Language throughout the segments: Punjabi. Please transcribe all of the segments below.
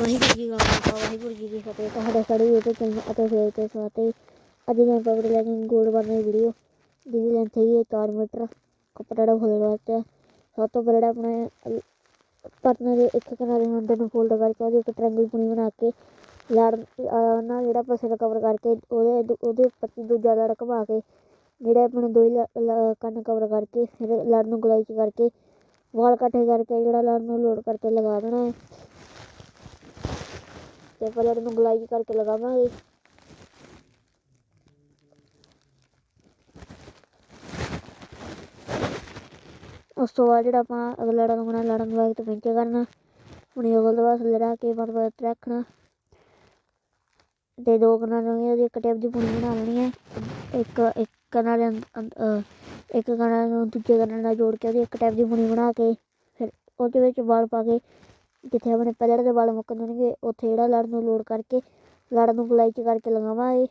ਵਾਹਿਗੁਰੂ ਜੀ ਕਾ ਖਾਲਸਾ, ਵਾਹਿਗੁਰੂ ਜੀ ਕੀ ਫਤਿਹ। ਤੁਹਾਡੇ ਸਾਡੇ YouTube ਚੈਨਲ ਅਤੇ ਫੇਸ ਤੇ ਸਵਾਤੇ ਅੱਜ ਮੈਂ ਪਬਲਿਕ ਲੈਕਿੰਗ ਗੋਲਡ ਬਣਾਈ ਵੀਡੀਓ ਜਿਹਦੀ ਲੈਂਥ ਹੈਗੀ 4 ਮੀਟਰ। ਕੱਪੜਾ ਦਾ ਫੋਲਡ ਵਾਸਤੇ ਸਭ ਤੋਂ ਪਹਿਲਾਂ ਆਪਣੇ ਪਰਨੇ ਦੇ ਇੱਕ ਕਿਨਾਰੇ ਨੂੰ ਨੂੰ ਫੋਲਡ ਕਰਕੇ ਉਹਦੀ ਇੱਕ ਟ੍ਰਾਇੰਗਲ ਪੁਣੀ ਬਣਾ ਕੇ, ਲੜ ਉਹਨਾਂ ਜਿਹੜਾ ਪਾਸੇ ਦਾ ਕਵਰ ਕਰਕੇ ਉਹਦੇ ਉਹਦੇ ਉੱਪਰ ਦੂਜਾ ਲੜ ਘੁਮਾ ਕੇ, ਜਿਹੜੇ ਆਪਣੇ ਦੋ ਹੀ ਲ- ਕੰਨ ਕਵਰ ਕਰਕੇ, ਫਿਰ ਲੜ ਨੂੰ ਗਲਾਈ ਕਰਕੇ, ਵਾਲ ਇਕੱਠੇ ਕਰਕੇ ਜਿਹੜਾ ਲੜ ਨੂੰ ਲੋਡ ਕਰਕੇ ਲਗਾ ਦੇਣਾ ਹੈ। ਤੇ ਪਲੇਟ ਨੂੰ ਗਲਾਈ ਕਰਕੇ ਲਗਾਵਾਂਗੇ। ਉਸ ਤੋਂ ਬਾਅਦ ਜਿਹੜਾ ਆਪਾਂ ਅਗਲਾ ਲੜਨ ਲਗਾਉਣਾ ਲੜਨ ਨੂੰ ਬਾਅਦ ਪਿੰਚੇ ਕਰਨਾ ਹੁਣ ਇਹ ਅਗਲ ਬਾਅਦ ਲੜਾ ਕੇ ਬੰਦ ਬਾਅਦ ਰੱਖਣਾ। ਤੇ ਦੋ ਕਨਾਂ ਨੂੰ ਉਹਦੀ ਇੱਕ ਟੇਪ ਦੀ ਪੁਣੀ ਬਣਾ ਲੈਣੀ ਹੈ ਇੱਕ ਇੱਕ ਕਨਾਂ ਦੇ ਇੱਕ ਕਨਾਂ ਨੂੰ ਦੂਜੇ ਕਨਾਂ ਨਾਲ ਜੋੜ ਕੇ ਉਹਦੀ ਇੱਕ ਟੇਪ ਦੀ ਪੁਣੀ ਬਣਾ ਕੇ ਫਿਰ ਉਹਦੇ ਵਿੱਚ ਵਾਲ ਪਾ ਕੇ ਜਿੱਥੇ ਆਪਣੇ ਪਹਿਲੜ ਦੇ ਵਾਲ ਮੁੱਕ ਜਾਣਗੇ ਉੱਥੇ ਜਿਹੜਾ ਲੜ ਨੂੰ ਲੋਡ ਕਰਕੇ ਲੜ ਨੂੰ ਗਲਾਈ ਚ ਕਰਕੇ ਲਗਾਵਾਂਗੇ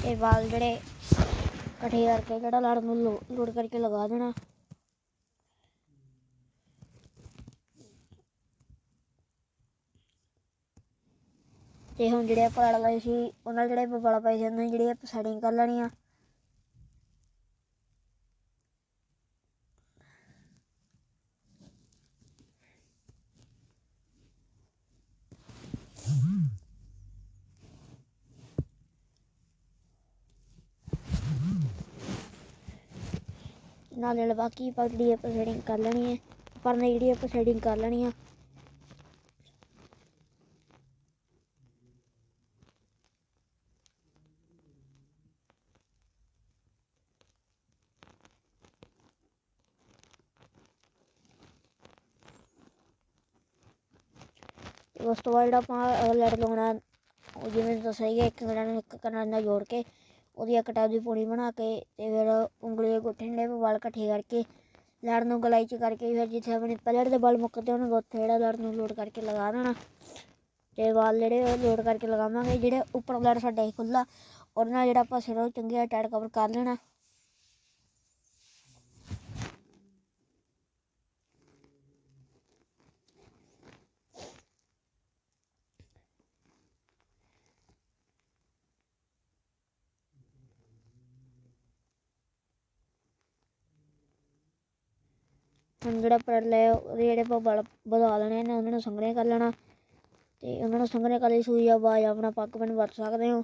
ਤੇ ਵਾਲ ਜਿਹੜੇ ਇਕੱਠੇ ਕਰਕੇ ਜਿਹੜਾ ਲੜ ਨੂੰ ਲੋ- ਲੋਡ ਕਰਕੇ ਲਗਾ ਦੇਣਾ। ਤੇ ਹੁਣ ਜਿਹੜੇ ਆਪਾਂ ਲੜ ਲਾਏ ਸੀ, ਉਹਨਾਂ ਨਾਲ ਜਿਹੜੇ ਆਪਾਂ ਵਾਲ ਪਾਏ ਸੀ, ਉਹਨਾਂ ਦੀ ਜਿਹੜੀ ਆਪਾਂ ਸੈਟਿੰਗ ਕਰ ਲੈਣੀ ਆ। ਨਾਲ ਨਾਲ ਬਾਕੀ ਆਪਾਂ ਜਿਹੜੀ ਆਪਾਂ ਸੈਟਿੰਗ ਕਰ ਲੈਣੀ ਹੈ ਪਰ ਨੇ ਜਿਹੜੀ ਆਪਾਂ ਸੈਟਿੰਗ ਕਰ ਲੈਣੀ ਆ ਉਸ ਤੋਂ ਬਾਅਦ ਜਿਹੜਾ ਆਪਾਂ ਲੜ ਲਾਉਣਾ ਉਹ ਜਿਵੇਂ ਦੱਸਿਆ ਹੀ ਹੈ ਇੱਕ ਕੰਨਾਂ ਨੂੰ ਇੱਕ ਕੰਨਾਂ ਨਾਲ ਜੋੜ ਕੇ, ਉਹਦੀ ਇੱਕ ਟਾਈਪ ਦੀ ਪੂਣੀ ਬਣਾ ਕੇ ਤੇ ਫਿਰ ਉਂਗਲੀ ਦੇ ਗੁੱਠੇ ਨੇ ਵਾਲ ਇਕੱਠੇ ਕਰਕੇ ਲੜ ਨੂੰ ਗਲਾਈ ਚ ਕਰਕੇ ਫਿਰ ਜਿੱਥੇ ਆਪਣੇ ਪਲੜ ਦੇ ਬਲ ਮੁੱਕਦੇ ਹੋਣਗੇ ਉੱਥੇ ਜਿਹੜਾ ਲੜ ਨੂੰ ਲੋਡ ਕਰਕੇ ਲਗਾ ਦੇਣਾ। ਤੇ ਵਾਲ ਜਿਹੜੇ ਉਹ ਲੋਡ ਕਰਕੇ ਲਗਾਵਾਂਗੇ, ਜਿਹੜੇ ਉੱਪਰ ਲੜ ਸਾਡਾ ਹੀ ਖੁੱਲਾ ਉਹਦੇ ਨਾਲ ਜਿਹੜਾ ਆਪਾਂ ਸਿਰੋਂ ਚੰਗੇ ਟਾਈਟ ਕਵਰ ਕਰ ਲੈਣਾ। ਹੁਣ ਜਿਹੜਾ ਪਲੜ ਲਿਆ ਉਹਦੇ ਜਿਹੜੇ ਆਪਾਂ ਵਾਲ ਵਧਾ ਲੈਣੇ ਨੇ, ਉਹਨਾਂ ਨੂੰ ਸੰਘਣੇ ਕਰ ਲੈਣਾ ਤੇ ਉਹਨਾਂ ਨੂੰ ਸੰਘਣੇ ਕਰ ਲਈ ਸੂਈ ਜਾਂ ਬਾਜ ਆਪਣਾ ਪੱਕ ਪੈਣ ਵਰਤ ਸਕਦੇ ਹੋ।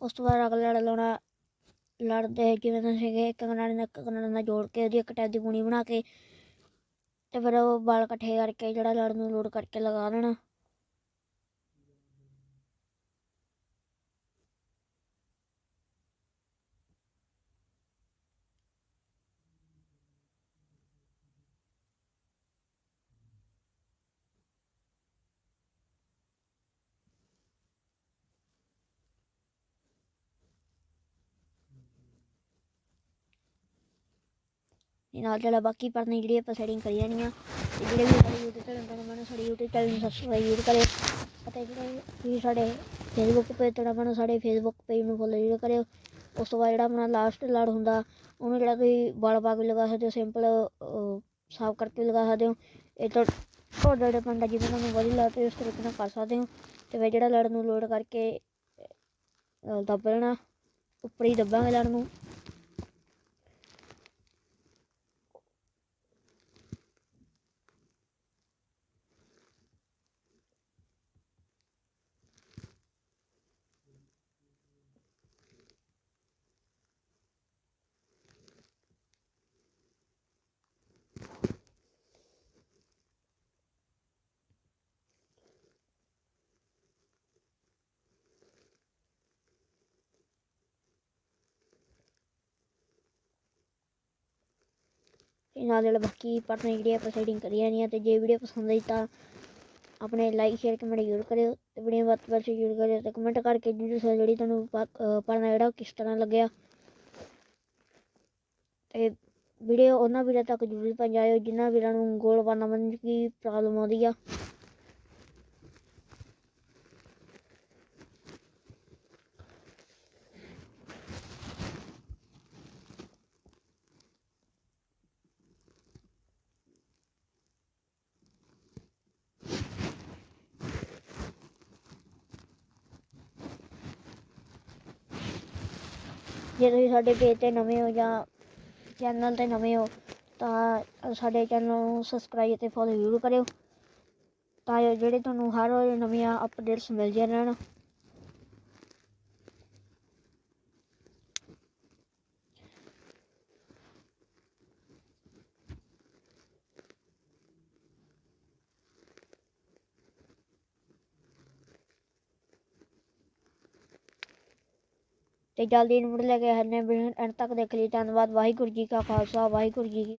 ਉਸ ਤੋਂ ਬਾਅਦ ਅਗਲਾ ਲੜ ਲਾਉਣਾ, ਲੜਦੇ ਜਿਵੇਂ ਤੁਸੀਂ ਸੀਗੇ, ਇੱਕ ਕੰਨਾਂ ਨਾਲ ਇੱਕ ਕੰਨਾਂ ਨਾਲ ਜੋੜ ਕੇ ਉਹਦੀ ਇੱਕ ਟੈਪ ਦੀ ਪੂਣੀ ਬਣਾ ਕੇ ਤੇ ਫਿਰ ਉਹ ਵਾਲ ਇਕੱਠੇ ਕਰਕੇ ਜਿਹੜਾ ਲੜ ਨੂੰ ਲੋਡ ਕਰਕੇ ਲਗਾ ਦੇਣਾ। ਇਹ ਨਾਲ ਜਿਹੜਾ ਬਾਕੀ ਪਰਨੇ ਜਿਹੜੀ ਆਪਾਂ ਸੈਟਿੰਗ ਕਰੀ ਜਾਣੀ ਆ, ਤੇ ਜਿਹੜੇ ਵੀ ਸਾਡੇ YouTube ਚੈਨਲ ਤੋਂ ਮੈਨੂੰ ਸਾਡੇ YouTube ਚੈਨਲ ਨੂੰ ਸਬਸਕ੍ਰਾਈਬ ਜ਼ਰੂਰ ਕਰਿਓ, ਅਤੇ ਜਿਹੜੇ ਵੀ ਸਾਡੇ Facebook ਪੇਜ ਤੋਂ ਮੈਨੂੰ ਸਾਡੇ Facebook ਪੇਜ ਨੂੰ ਫੋਲੋ ਜ਼ਰੂਰ ਕਰਿਓ। ਉਸ ਤੋਂ ਬਾਅਦ ਜਿਹੜਾ ਆਪਣਾ ਲਾਸਟ ਲੜ ਹੁੰਦਾ, ਉਹਨੂੰ ਜਿਹੜਾ ਤੁਸੀਂ ਵਾਲ ਪਾ ਕੇ ਲਗਾ ਸਕਦੇ ਹੋ ਸਿੰਪਲ ਸਾਫ਼ ਕਰਕੇ ਲਗਾ ਸਕਦੇ ਹੋ। ਇਹ ਤਾਂ ਤੁਹਾਡਾ ਜਿਹੜਾ ਪੰਡਾ ਜਿਵੇਂ ਤੁਹਾਨੂੰ ਵਧੀਆ ਲੱਗਦਾ ਉਸ ਤਰੀਕੇ ਨਾਲ ਕਰ ਸਕਦੇ ਹੋ। ਤੇ ਫਿਰ ਜਿਹੜਾ ਲੜ ਨੂੰ ਲੋਡ ਕਰਕੇ ਦੱਬ ਲੈਣਾ, ਉੱਪਰ ਹੀ ਦੱਬਾਂਗੇ ਲੜ ਨੂੰ। ਨਾਲ ਨਾਲ ਬਾਕੀ ਪਾਰਟਨਰ ਜਿਹੜੀ ਆਪਾਂ ਸੈਟਿੰਗ ਕਰੀ ਜਾਣੀ ਆ ਤੇ ਜੇ ਵੀਡੀਓ ਪਸੰਦ ਆਈ ਤਾਂ ਆਪਣੇ ਲਾਈਕ ਸ਼ੇਅਰ ਕਮੈਂਟ ਜ਼ਰੂਰ ਕਰਿਓ ਤੇ ਵੀਡੀਓ ਵੱਧ ਤੋਂ ਵੱਧ ਸ਼ੇਅਰ ਜ਼ਰੂਰ ਕਰਿਓ ਤੇ ਕਮੈਂਟ ਕਰਕੇ ਜੀ ਦੱਸੋ ਜਿਹੜੀ ਤੁਹਾਨੂੰ ਪੜਨਾ ਜਿਹੜਾ ਉਹ ਕਿਸ ਤਰ੍ਹਾਂ ਲੱਗਿਆ। ਤੇ ਵੀਡੀਓ ਉਹਨਾਂ ਵੀਰਾਂ ਤੱਕ ਜ਼ਰੂਰ ਪਹੁੰਚਾਇਓ ਜਿਨ੍ਹਾਂ ਵੀਰਾਂ ਨੂੰ ਗੋਲ ਬਣਨ ਕੀ ਪ੍ਰੋਬਲਮ ਆਉਂਦੀ ਆ। ਜੇ ਤੁਸੀਂ ਸਾਡੇ ਪੇਜ ਤੇ ਨਵੇਂ ਹੋ ਜਾਂ ਚੈਨਲ ਤੇ ਨਵੇਂ ਹੋ, ਤਾਂ ਸਾਡੇ ਚੈਨਲ ਨੂੰ ਸਬਸਕ੍ਰਾਈਬ ਅਤੇ ਫੋਲੋ ਜ਼ਰੂਰ ਕਰਿਓ, ਤਾਂ ਜੋ ਜਿਹੜੇ ਤੁਹਾਨੂੰ ਹਰ ਰੋਜ਼ ਨਵੀਆਂ ਅਪਡੇਟਸ ਮਿਲਦੀਆਂ ਰਹਿਣ। ਤੇ ਜਲਦੀ ਨੂੰ ਮੁੜ ਲੈ ਕੇ ਆਨੇ ਐਂਡ ਤੱਕ ਦੇਖ ਲਈ। ਧੰਨਵਾਦ, ਵਾਹਿਗੁਰੂ ਜੀ ਕਾ ਖਾਲਸਾ, ਵਾਹਿਗੁਰੂ ਜੀ